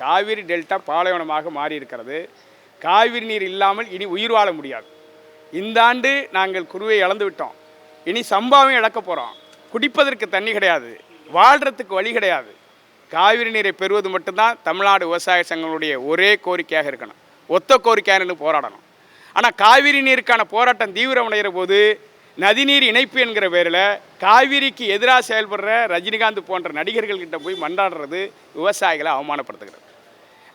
Kaveri delta பாலைவனமாக மாறியிருக்கிறது. காவிரி நீர் இல்லாமல் இனி உயிர் வாழ முடியாது. இந்த ஆண்டு நாங்கள் குருவை இழந்து விட்டோம். இனி சம்பாவையும் இழக்க போகிறோம் குடிப்பதற்கு தண்ணி கிடையாது. வாழ்கிறதுக்கு வழி கிடையாது. காவிரி நீரை பெறுவது மட்டும்தான் தமிழ்நாடு விவசாய சங்கங்களுடைய ஒரே கோரிக்கையாக இருக்கணும். ஒத்த கோரிக்கையாக போராடணும். ஆனால் காவிரி நீருக்கான போராட்டம் தீவிரமடைகிற போது நதிநீர் இணைப்பு என்கிற பேரில் காவிரிக்கு எதிராக செயல்படுற ரஜினிகாந்த் போன்ற நடிகர்கள்கிட்ட போய் மன்றாடுறது விவசாயிகளை அவமானப்படுத்துகிறது.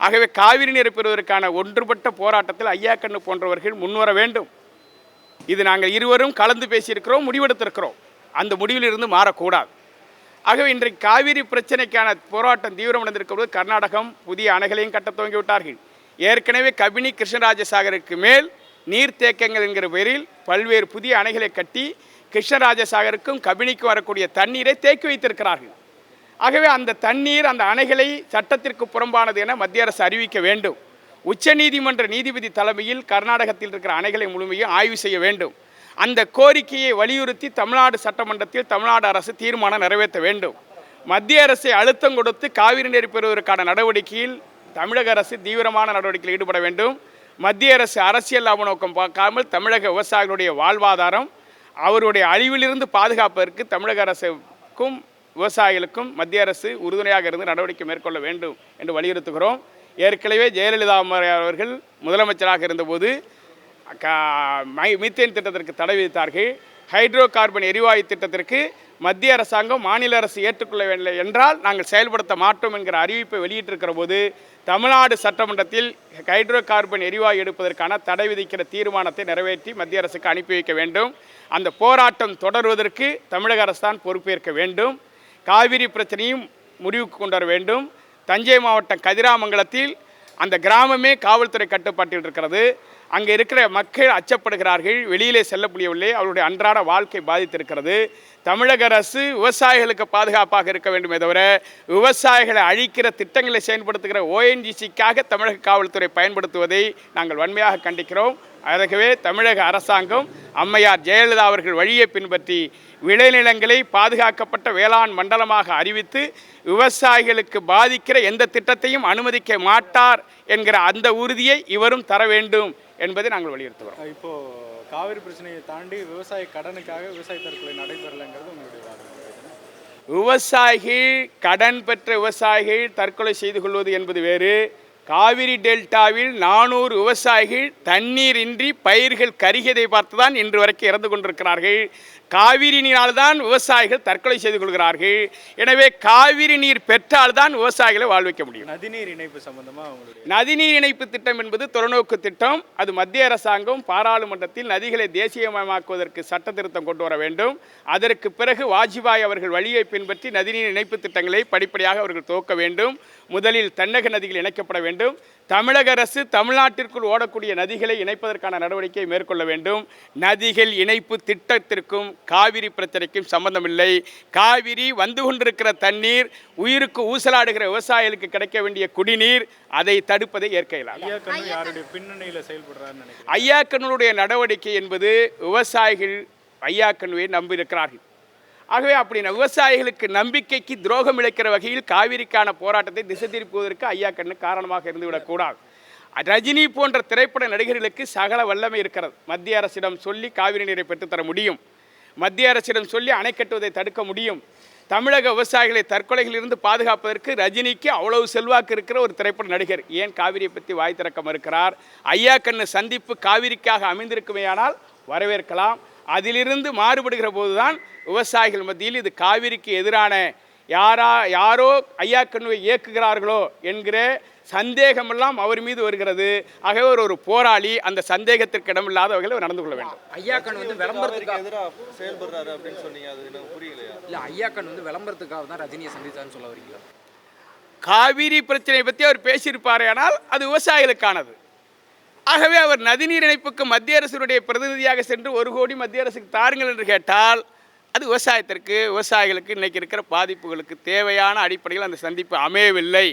ஆகவே காவிரி நீரை பெறுவதற்கான ஒன்றுபட்ட போராட்டத்தில் ஐயாக்கண்ணு போன்றவர்கள் முன்வர வேண்டும். இது நாங்கள் இருவரும் கலந்து பேசியிருக்கிறோம் முடிவெடுத்திருக்கிறோம். அந்த முடிவிலிருந்து மாறக்கூடாது. ஆகவே இன்றைக்கு காவிரி பிரச்சனைக்கான போராட்டம் தீவிரமடைந்திருக்கிறது கர்நாடகம் புதிய அணைகளையும் கட்ட துவங்கி விட்டார்கள். ஏற்கனவே கபினி கிருஷ்ணராஜசாகருக்கு மேல் நீர்த்தேக்கங்கள் என்கிற பெயரில் பல்வேறு புதிய அணைகளை கட்டி கிருஷ்ணராஜசாகருக்கும் கபினிக்கு வரக்கூடிய தண்ணீரை தேக்கி வைத்திருக்கிறார்கள். ஆகவே அந்த தண்ணீர் அந்த அணைகளை சட்டத்திற்கு புறம்பானது என மத்திய அரசு அறிவிக்க வேண்டும். உச்சநீதிமன்ற நீதிபதி தலைமையில் கர்நாடகத்தில் இருக்கிற அணைகளை முழுமையும் ஆய்வு செய்ய வேண்டும். அந்த கோரிக்கையை வலியுறுத்தி தமிழ்நாடு சட்டமன்றத்தில் தமிழ்நாடு அரசு தீர்மானம் நிறைவேற்ற வேண்டும். மத்திய அரசை அழுத்தம் கொடுத்து காவிரி நீர் பெறுவதற்கான நடவடிக்கையில் தமிழக அரசு தீவிரமான நடவடிக்கையில் ஈடுபட வேண்டும். மத்திய அரசு அரசியல் லாப நோக்கம் பார்க்காமல் தமிழக விவசாயிகளுடைய வாழ்வாதாரம் அவருடைய அழிவிலிருந்து பாதுகாப்பதற்கு தமிழக அரசுக்கும் விவசாயிகளுக்கும் மத்திய அரசு உறுதுணையாக இருந்து நடவடிக்கை மேற்கொள்ள வேண்டும் என்று வலியுறுத்துகிறோம். ஏற்கனவே ஜெயலலிதா அவர்கள் முதலமைச்சராக இருந்தபோது கா- மை- மீத்தேன் திட்டத்திற்கு தடை விதித்தார்கள். ஹைட்ரோ கார்பன் எரிவாயு திட்டத்திற்கு மத்திய அரசாங்கம் மாநில அரசு ஏற்றுக்கொள்ளவில்லை என்றால் நாங்கள் செயல்படுத்த மாட்டோம் என்கிற அறிவிப்பை வெளியிட்டிருக்கிற போது தமிழ்நாடு சட்டமன்றத்தில் ஹைட்ரோ கார்பன் எரிவாயு எடுப்பதற்கான தடை விதிக்கிற தீர்மானத்தை நிறைவேற்றி மத்திய அரசுக்கு அனுப்பி வைக்க வேண்டும். அந்த போராட்டம் தொடர்வதற்கு தமிழக அரசு தான் பொறுப்பேற்க வேண்டும். காவிரி பிரச்சனையும் முடிவுக்கு கொண்டு வர வேண்டும். தஞ்சை மாவட்டம் கதிராமங்கலத்தில் அந்த கிராமமே காவல்துறை கட்டுப்பாட்டில் இருக்கிறது. அங்கே இருக்கிற மக்கள் அச்சப்படுகிறார்கள். வெளியிலே செல்ல முடியவில்லை. அவருடைய அன்றாட வாழ்க்கை பாதித்திருக்கிறது. தமிழக அரசு விவசாயிகளுக்கு பாதுகாப்பாக இருக்க வேண்டுமே தவிர விவசாயிகளை அழிக்கிற திட்டங்களை செயல்படுத்துகிற ஓஎன்ஜிசிக்காக தமிழக காவல்துறை பயன்படுத்துவதை நாங்கள் வன்மையாக கண்டிக்கிறோம். ஆகவே தமிழக அரசாங்கம் அம்மையார் ஜெயலலிதா அவர்கள் வழியை பின்பற்றி விளைநிலங்களை பாதுகாக்கப்பட்ட வேளாண் மண்டலமாக அறிவித்து விவசாயிகளுக்கு பாதிக்கிற எந்த திட்டத்தையும் அனுமதிக்க மாட்டார் என்கிற அந்த உறுதியை இவரும் தர வேண்டும் என்பதை நாங்கள் வலியுறுத்துகிறோம். இப்போது காவிரி பிரச்சனையை தாண்டி விவசாய கடனுக்காக விவசாய தற்கொலை நடைபெறலைங்கிறது உங்களுடைய வாதம். விவசாயிகள் கடன் பெற்ற விவசாயிகள் தற்கொலை செய்து கொள்வது என்பது வேறு. காவிரி டெல்டாவில் நானூறு விவசாயிகள் தண்ணீரின்றி பயிர்கள் கருகியதை பார்த்துதான் இன்று வரைக்கும் இறந்து கொண்டிருக்கிறார்கள். காவிரி நீரால்தான் விவசாயிகள் தற்கொலை செய்து கொள்கிறார்கள். எனவே காவிரி நீர் பெற்றால்தான் விவசாயிகளை வாழ்விக்க முடியும். நதிநீர் இணைப்பு சம்பந்தமா உங்களுடைய நதிநீர் இணைப்பு திட்டம் என்பது தொலைநோக்கு திட்டம். அது மத்திய அரசாங்கம் பாராளுமன்றத்தில் நதிகளை தேசியமயமாக்குவதற்கு சட்ட திருத்தம் கொண்டு வர வேண்டும். அதற்கு பிறகு வாஜ்பாய் அவர்கள் வழியை பின்பற்றி நதிநீர் இணைப்பு திட்டங்களை படிப்படியாக அவர்கள் துவக்க வேண்டும். முதலில் தென்னக நதிகள் இணைக்கப்பட வேண்டும். தமிழக அரசு தமிழ்நாட்டிற்குள் ஓடக்கூடிய நதிகளை இணைப்பதற்கான நடவடிக்கையை மேற்கொள்ள வேண்டும். நதிகள் இணைப்பு திட்டத்திற்கும் காவிரி பிரச்சனைக்கும் சம்பந்தமில்லை. காவிரி வந்து கொண்டிருக்கிற தண்ணீர் உயிருக்கு ஊசலாடுகிற விவசாயிகளுக்கு கிடைக்க வேண்டிய குடிநீர் அதை தடுப்பதை ஏற்க இயலாது. ஐயா கண்ணு யாருடைய பின்னணியில செயல்படுறாருன்னு நினைக்கிறேன் ஐயாக்கனுடைய நடவடிக்கை என்பது விவசாயிகள் ஐயாக்கனுவை நம்பியிருக்கிறார்கள். ஆகவே அப்படின்னா விவசாயிகளுக்கு நம்பிக்கைக்கு துரோகம் இழைக்கிற வகையில் காவிரிக்கான போராட்டத்தை திசை திருப்புவதற்கு ஐயாக்கண்ணு காரணமாக இருந்துவிடக்கூடாது ரஜினி போன்ற திரைப்பட நடிகர்களுக்கு சகல வல்லமை இருக்கிறது. மத்திய அரசிடம் சொல்லி காவிரி நீரை பெற்றுத்தர முடியும். மத்திய அரசிடம் சொல்லி அணை கட்டுவதை தடுக்க முடியும். தமிழக விவசாயிகளை தற்கொலைகளிலிருந்து பாதுகாப்பதற்கு ரஜினிக்கு அவ்வளவு செல்வாக்கு இருக்கிற ஒரு திரைப்பட நடிகர். ஏன் காவிரியை பற்றி வாய் திறக்க மறுக்கிறார்? ஐயா கண்ணு சந்திப்பு காவிரிக்காக அமைந்திருக்குமேயானால் வரவேற்கலாம். அதிலிருந்து மாறுபடுகிற போதுதான் விவசாயிகள் மத்தியில் இது காவிரிக்கு எதிரான யாரா யாரோ ஐயா கண்ணுவை இயக்குகிறார்களோ என்கிற சந்தேகமெல்லாம் அவர் மீது வருகிறது. ஆகவே ஒரு ஒரு போராளி அந்த சந்தேகத்திற்கு இடமில்லாத வகையில் அவர் நடந்து கொள்ள வேண்டும். ஐயாக்கன் வந்து விளம்பரத்துக்காக எதிராக செயல்படுறாரு அப்படின்னு சொன்னீங்க அது எனக்கு புரியலையா? இல்ல ஐயாக்கன் வந்து விளம்பரத்துக்காக தான் ரஜினியை சந்தித்தான்னு சொல்ல வரீங்களா? காவிரி பிரச்சனை பற்றி அவர் பேசியிருப்பாரே ஆனால் அது விவசாயிகளுக்கானது. ஆகவே அவர் நதிநீர் இணைப்புக்கு மத்திய அரசுடைய பிரதிநிதியாக சென்று ஒரு கோடி மத்திய அரசுக்கு தாருங்கள் என்று கேட்டால் அது விவசாயத்திற்கு விவசாயிகளுக்கு இன்னைக்கு இருக்கிற பாதிப்புகளுக்கு தேவையான அடிப்படையில் அந்த சந்திப்பு அமையவில்லை.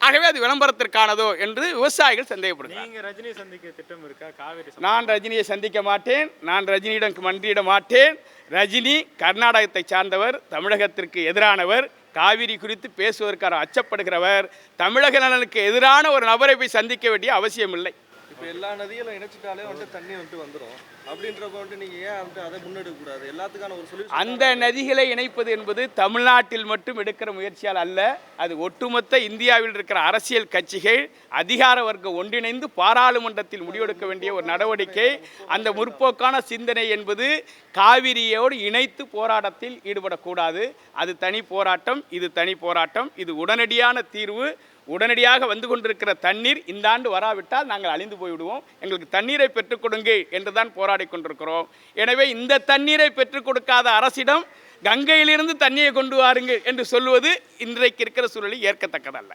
ஆகவே அது விளம்பரத்திற்கானதோ என்று விவசாயிகள் சந்தேகப்படுகிறார் நீங்க ரஜினியை சந்திக்க திட்டம் இருக்கா? காவிரி சம்பந்தமா? நான் ரஜினியை சந்திக்க மாட்டேன். நான் ரஜினியிடம் மன்றியிட மாட்டேன். ரஜினி கர்நாடகத்தை சார்ந்தவர் தமிழகத்திற்கு எதிரானவர் காவிரி குறித்து பேசுவதற்காக அச்சப்படுகிறவர் தமிழக நலனுக்கு எதிரான ஒரு நபரை போய் சந்திக்க வேண்டிய அவசியமில்லை. இப்போ எல்லா நதிகளும் இணைச்சிட்டாலே வந்துட்டு தண்ணி வந்துட்டு வந்துடும் அப்படின்றப்ப வந்துட்டு நீங்கள் ஏன் வந்துட்டு அதை முன்னெடுக்க கூடாது எல்லாத்துக்கான ஒரு சொல்யூஷன் அந்த நதிகளை இணைப்பது என்பது தமிழ்நாட்டில் மட்டும் எடுக்கிற முயற்சியால் அல்ல அது ஒட்டுமொத்த இந்தியாவில் இருக்கிற அரசியல் கட்சிகள் அதிகார வர்க்கம் ஒன்றிணைந்து பாராளுமன்றத்தில் முடிவெடுக்க வேண்டிய ஒரு நடவடிக்கை. அந்த முற்போக்கான சிந்தனை என்பது காவிரியோடு இணைத்து போராட்டத்தில் ஈடுபடக்கூடாது. அது தனி போராட்டம் இது தனி போராட்டம் இது உடனடியான தீர்வு. உடனடியாக வந்து கொண்டிருக்கிற தண்ணீர் இந்த ஆண்டு வராவிட்டால் நாங்கள் அழிந்து போய்விடுவோம். எங்களுக்கு தண்ணீரை பெற்றுக் கொடுங்க என்று தான் போராடி கொண்டிருக்கிறோம். எனவே இந்த தண்ணீரை பெற்றுக் கொடுக்காத அரசிடம் கங்கையிலிருந்து தண்ணியை கொண்டு வாருங்கள் என்று சொல்வது இன்றைக்கு இருக்கிற சூழலில் ஏற்கத்தக்கதல்ல.